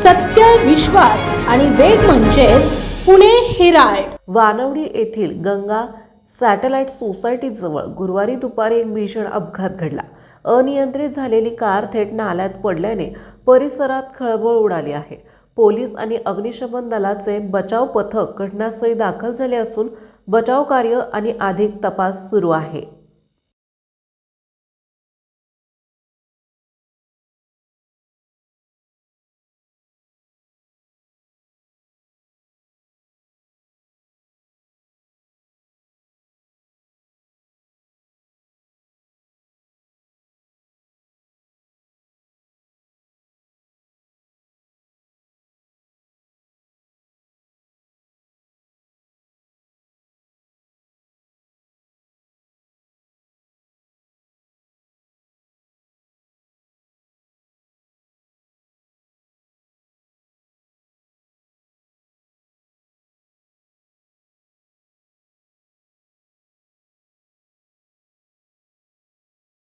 सत्य विश्वास आणि वेग म्हणजेच पुणे हेराल्ड वानवडी येथील गंगा सॅटेलाइट सोसायटीजवळ गुरुवारी दुपारी एक भीषण अपघात घडला. अनियंत्रित झालेली कार थेट नाल्यात पडल्याने परिसरात खळबळ उडाली आहे. पोलीस आणि अग्निशमन दलाचे बचाव पथक घटनास्थळी दाखल झाले असून बचाव कार्य आणि अधिक तपास सुरू आहे.